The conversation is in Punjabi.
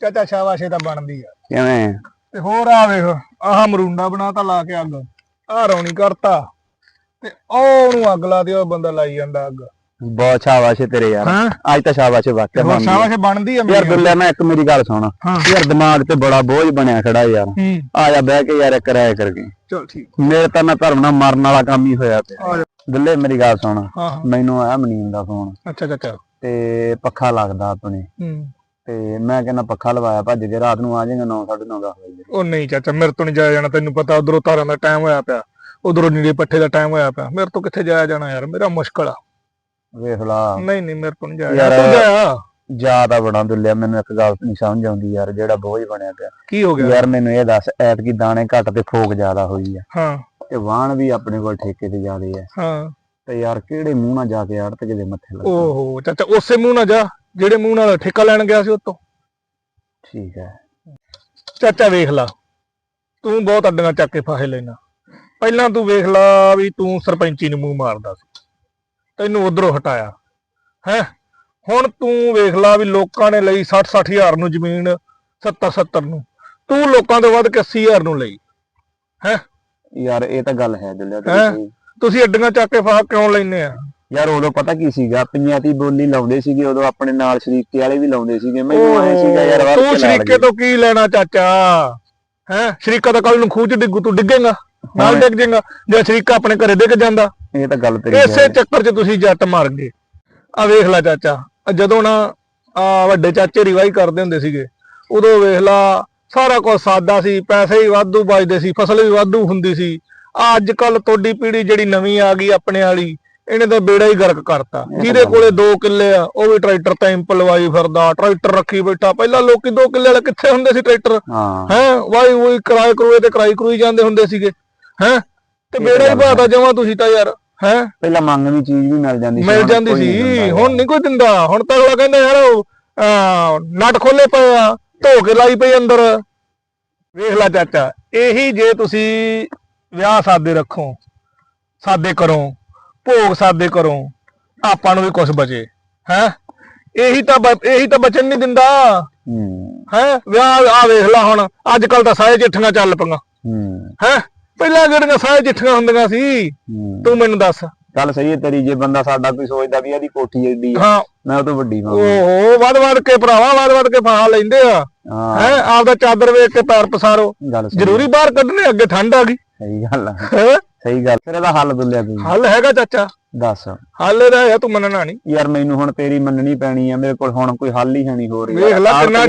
ਚਾਚਾ ਸ਼ਾਬਾਸ਼ੇ ਤਾਂ ਬਣਦੀ ਆ। ਕਿਵੇਂ? ਤੇ ਹੋਰ ਆ ਵੇਖ ਆਹ ਮਰੂੰਡਾ ਬਣਾਤਾ ਲਾ ਕੇ ਅੱਗ। ਆਹ ਰੌਣੀ ਕਰਤਾ। ਤੇ ਉਹ ਉਹਨੂੰ ਅੱਗ ਲਾ ਦਿਓ ਬੰਦਾ ਲਾਈ ਜਾਂਦਾ ਅੱਗ। ਬਹੁਤ ਸ਼ਾਬਾਸ਼ ਤੇਰੇ ਯਾਰ। ਅੱਜ ਤਾਂ ਸ਼ਾਬਾਸ਼ ਵਾਕਿਆ ਬਣਦੀ ਆ। ਸ਼ਾਬਾਸ਼ੇ ਬਣਦੀ ਆ ਯਾਰ ਦੁੱਲਿਆ ਮੈਂ ਇੱਕ ਮੇਰੀ ਗੱਲ ਸੁਣ। ਯਾਰ ਦਿਮਾਗ ਤੇ ਬੜਾ ਬੋਝ ਬਣਿਆ ਖੜਾ ਯਾਰ। ਆ ਜਾ ਬਹਿ ਕੇ ਯਾਰ ਇੱਕ ਰਾਇ ਕਰਕੇ। ਚਲ ਠੀਕ। ਮੇਰੇ ਤਾਂ ਨਾ ਧਰਮ ਨਾਲ ਮਰਨ ਵਾਲਾ ਕੰਮ ਹੀ ਹੋਇਆ ਪਿਆ। ਆ। ਦੁੱਲੇ ਮੇਰੀ ਗੱਲ ਸੁਣ। ਮੈਨੂੰ ਆਇਆ ਮਨੀਮ ਦਾ ਫੋਨ ਅੱਛਾ ਚਾਚਾ ਤੇ ਪੱਖਾ ਲੱਗਦਾ ਆਪਣੇ। ਤੇ ਮੈਂ ਕਹਿੰਦਾ ਪੱਖਾ ਲਵਾਇਆ ਭੱਜ ਕੇ ਰਾਤ ਨੂੰ ਆ ਜਾਏਗਾ 9 9:30 ਵਜੇ। ਉਹ ਨਹੀਂ ਚਾਚਾ ਮੇਰੇ ਤੋਂ ਨਹੀਂ ਜਾਇਆ ਜਾਣਾ ਤੈਨੂੰ ਪਤਾ ਉਧਰੋਂ ਤਾਰਾਂ ਦਾ ਟਾਈਮ ਹੋਇਆ ਪਿਆ ਉਧਰੋਂ ਨੀਲੇ ਪੱਠੇ ਦਾ ਟਾਈਮ ਹੋਇਆ ਪਿਆ। ਮੇਰੇ ਤੋਂ ਕਿੱਥੇ ਜਾਇਆ ਜਾਣਾ ਯਾਰ ਮੇਰਾ ਮੁਸ਼ਕਲ ਆ। ਵੇਖ ਲਾ। ਨਹੀਂ ਨਹੀਂ ਮੇਰੇ ਤੋਂ ਨਹੀਂ ਜਾਇਆ ਤੂੰ ਜਾ ਜ਼ਿਆਦਾ ਬੜਾ ਦੁੱਲਿਆ ਮੈਨੂੰ ਇੱਕ ਗੱਲ ਨਹੀਂ ਸਮਝ ਆਉਂਦੀ ਯਾਰ ਜਿਹੜਾ ਬੋਝ ਬਣਿਆ ਪਿਆ। ਕੀ ਹੋ ਗਿਆ? ਯਾਰ ਮੈਨੂੰ ਇਹ ਦੱਸ ਐਤਕੀ ਦਾਣੇ ਘੱਟ ਤੇ ਫੋਕ ਜ਼ਿਆਦਾ ਹੋਈ ਆ। ਹਾਂ। ਤੇ ਵਾਹਣ ਵੀ ਆਪਣੇ ਕੋਲ ਠੇਕੇ ਤੇ ਜ਼ਿਆਦੇ ਆ। ਹਾਂ। ਤੇ ਯਾਰ ਕਿਹੜੇ ਮੂੰਹ ਨਾਲ ਜਾ ਕੇ ਆੜਤ ਦੇ ਮੱਥੇ ਲੱਗ ਓਹੋ ਚਾਚਾ ਉਸੇ ਮੂੰਹ ਨਾਲ ਜਾ। ਜਿਹੜੇ ਮੂੰਹ ਨਾਲ ਠੇਕਾ ਲੈਣ ਗਿਆ ਸੀ ਉਤੋਂ। ਠੀਕ ਹੈ। ਚਾਚਾ ਵੇਖ ਲਾ ਤੂੰ ਬਹੁਤ ਅੱਡੀਆਂ ਚੱਕ ਕੇ ਫਾਹੇ ਲੈਣਾ ਪਹਿਲਾਂ ਤੂੰ ਵੇਖ ਲਾ ਵੀ ਤੂੰ ਸਰਪੰਚੀ ਨੂੰ ਮੂੰਹ ਮਾਰਦਾ ਸੀ। ਤੈਨੂੰ ਉਧਰੋਂ ਹਟਾਇਆ। ਹੈ? ਹੁਣ ਤੂੰ ਵੇਖ ਲਾ ਵੀ ਲੋਕਾਂ ਨੇ ਲਈ 60 60 ਹਜ਼ਾਰ ਨੂੰ ਜ਼ਮੀਨ 70 70 ਨੂੰ। ਤੂੰ ਲੋਕਾਂ ਤੋਂ ਵੱਧ ਕੇ 80 ਹਜ਼ਾਰ ਨੂੰ ਲਈ। ਯਾਰ ਇਹ ਤਾਂ ਗੱਲ ਹੈ ਹੈਂ? ਸਹੀ। ਤੁਸੀਂ ਅੱਡੀਆਂ ਚੱਕ ਕੇ ਫਾਹ ਕਿਉਂ ਲੈਨੇ ਆ? ਯਾਰ ਉਦੋਂ ਪਤਾ ਕੀ ਸੀਗਾ ਪੰਜਾਬੀ ਬੋਲੀ ਲਾਉਂਦੇ ਸੀਗੇ ਉਦੋਂ ਆਪਣੇ ਨਾਲ ਸ਼ਰੀਕੇ ਵਾਲੇ ਵੀ ਲਾਉਂਦੇ ਸੀਗੇ ਮੈਨੂੰ ਐ ਸੀਗਾ ਯਾਰ ਵੱਧ ਤੂੰ ਸ਼ਰੀਕੇ। ਤੋਂ ਕੀ ਲੈਣਾ ਚਾਚਾ ਹੈ ਸ਼ਰੀਕਾ ਤਾਂ ਕੱਲ ਨੂੰ ਖੂਹ ਚ ਡਿੱਗੂ ਤੂੰ ਡਿੱਗੇਗਾ ਨਾਲ ਹਾਂ। ਡਿੱਗ ਜਾਏਗਾ ਜੇ ਸ਼ਰੀਕਾ ਆਪਣੇ ਘਰੇ ਡਿੱਗ ਜਾਂਦਾ ਇਹ ਤਾਂ ਗੱਲ ਤੇਰੀ ਇਸੇ ਹੈ। ਚੱਕਰ 'ਚ ਤੁਸੀਂ ਜੱਟ ਮਰ ਗਏ ਆ ਵੇਖ ਲੈ ਚਾਚਾ ਜਦੋਂ ਨਾ ਆ ਵੱਡੇ ਚਾਚੇ ਰਿਵਾਈ ਕਰਦੇ ਹੁੰਦੇ ਸੀਗੇ ਉਦੋਂ ਵੇਖ ਲਾ ਸਾਰਾ ਕੁਝ ਸਾਦਾ ਸੀ ਪੈਸੇ ਵੀ ਵਾਧੂ ਬਚਦੇ ਸੀ ਫਸਲ ਵੀ ਵਾਧੂ ਹੁੰਦੀ ਸੀ ਆ ਅੱਜ ਕੱਲ ਤੁਹਾਡੀ ਪੀੜ੍ਹੀ ਜਿਹੜੀ ਨਵੀਂ ਆ ਗਈ ਆਪਣੇ ਵਾਲੀ ਇਹਨੇ ਤਾਂ ਬੇੜਾ ਹੀ ਗਰਕ ਕਰਤਾ। ਜਿਹਦੇ ਗੱਲ ਕੋਲੇ 2 ਕਿੱਲੇ ਆ ਉਹ ਵੀ ਟਰੈਕਟਰ ਟੈਂਪ ਲਵਾਈ ਫਿਰਦਾ ਟਰੈਕਟਰ ਰੱਖੀ ਬੈਠਾ। ਪਹਿਲਾਂ ਲੋਕੀ 2 ਕਿੱਲੇ ਵਾਲੇ ਕਿੱਥੇ ਹੁੰਦੇ ਸੀ ਟਰੈਕਟਰ? ਹਾਂ। ਵਾਈ ਵਾਈ ਕਿਰਾਏ ਕਰੂਏ ਤੇ ਕਿਰਾਈ ਕਰੂਈ ਜਾਂਦੇ ਹੁੰਦੇ ਸੀਗੇ। ਹੈ? ਤੇ ਬੇੜਾ ਹੀ। ਬਾਤਾ ਜਮਾ ਤੁਸੀਂ ਤਾਂ ਯਾਰ ਹੈ? ਪਹਿਲਾਂ ਮੰਗਵੀਂ ਚੀਜ਼ ਵੀ ਮਿਲ ਜਾਂਦੀ ਮਿਲ ਹੁਣ ਜਾਂਦੀ ਸੀ। ਹੁਣ ਨਹੀਂ ਕੋਈ ਦਿੰਦਾ। ਹੁਣ ਤਾਂ ਅਗਲਾ ਕਹਿੰਦਾ ਯਾਰ ਉਹ, ਨਟ ਖੋਲੇ ਪਏ ਆ ਧੋ ਕੇ ਲਾਈ ਪਈ ਅੰਦਰ। ਵੇਖ ਲੈ ਚਾਚਾ ਇਹੀ ਜੇ ਤੁਸੀਂ ਵਿਆਹ ਸਾਦੇ ਰੱਖੋ ਸਾਦੇ ਕਰੋ। ਭੋਗ ਸਾਦੇ ਕਰੋ ਆਪਾਂ ਨੂੰ ਵੀ ਕੁਝ ਬਚੇ ਹੈ? ਇਹੀ ਤਾਂ ਇਹੀ ਤਾਂ ਬਚਨ ਨਹੀਂ ਦਿੰਦਾ। ਹੂੰ। ਹੈ? ਵਿਆਹ ਆ ਵੇਖ ਲੈ ਹੁਣ ਅੱਜ ਕੱਲ ਤਾਂ ਸਾਰੇ ਚਿੱਠੀਆਂ ਚੱਲ ਪਈਆਂ। ਹੂੰ। ਹੈ? ਪਹਿਲਾਂ ਜਿਹੜੀਆਂ ਸਾਰੇ ਚਿੱਠੀਆਂ ਹੁੰਦੀਆਂ ਸੀ ਤੂੰ ਮੈਨੂੰ ਦੱਸ। ਗੱਲ ਸਹੀ ਹੈ ਤੇਰੀ ਜੇ ਬੰਦਾ ਸਾਡਾ ਕੋਈ ਸੋਚਦਾ ਵੀ ਇਹਦੀ ਕੋਠੀ ਏਡੀ ਆ ਮੈਂ ਉਹ ਤੋਂ ਵੱਡੀ ਮੰਗ ਓਹੋ ਵੱਧ ਵੱਧ ਕੇ ਭਰਾਵਾ ਵੱਧ ਵੱਧ ਕੇ ਫਾਹ ਲੈਂਦੇ ਆ। ਹਾਂ। ਆਪਦਾ ਚਾਦਰ ਵੇਖ ਕੇ ਪੈਰ ਪਸਾਰੋ। ਜ਼ਰੂਰੀ ਬਾਹਰ ਕੱਢਣੇ ਅੱਗੇ ਠੰਡ ਆ ਗਈ। ਸਹੀ ਗੱਲ ਆ। ਹੈਂ? ਸਹੀ ਗੱਲ। ਫਿਰ ਇਹਦਾ ਹੱਲ ਦੁੱਲਿਆ ਤੂੰ। ਹੱਲ ਹੈਗਾ ਚਾਚਾ। ਦੱਸ। ਹੱਲ ਇਹਦਾ ਹੈ ਤੂੰ ਮੰਨਣਾ ਨਹੀਂ। ਯਾਰ ਮੈਨੂੰ ਹੁਣ ਤੇਰੀ ਮੰਨਣੀ ਪੈਣੀ ਆ ਮੇਰੇ ਕੋਲ ਹੁਣ ਕੋਈ ਹੱਲ ਹੀ ਹੈ ਨਹੀਂ ਹੋ ਰਿਹਾ ਵੇਖ ਲੈ ਕਿੰਨਾ